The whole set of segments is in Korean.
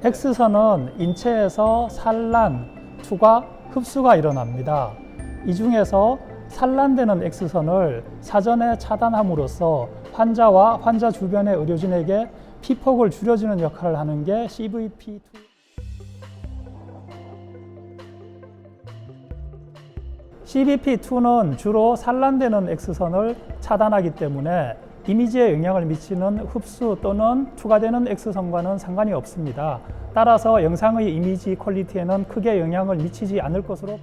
X선은 인체에서 산란, 투과, 흡수가 일어납니다. 이 중에서 산란되는 X선을 사전에 차단함으로써 환자와 환자 주변의 의료진에게 피폭을 줄여주는 역할을 하는 게 CVP2. CBP2는 주로 산란되는 X선을 차단하기 때문에 이미지에 영향을 미치는 흡수 또는 추가되는 X선과는 상관이 없습니다. 따라서 영상의 이미지 퀄리티에는 크게 영향을 미치지 않을 것으로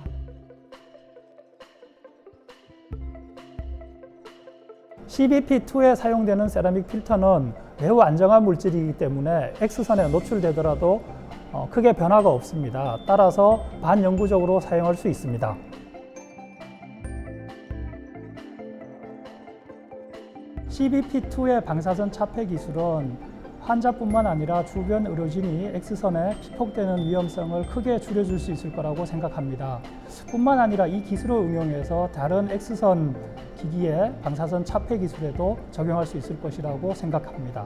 CBP2에 사용되는 세라믹 필터는 매우 안정한 물질이기 때문에 X선에 노출되더라도 어, 크게 변화가 없습니다. 따라서 반영구적으로 사용할 수 있습니다. CBP2의 방사선 차폐 기술은 환자뿐만 아니라 주변 의료진이 X선에 피폭되는 위험성을 크게 줄여줄 수 있을 거라고 생각합니다. 뿐만 아니라 이 기술을 응용해서 다른 X선 기기의 방사선 차폐 기술에도 적용할 수 있을 것이라고 생각합니다.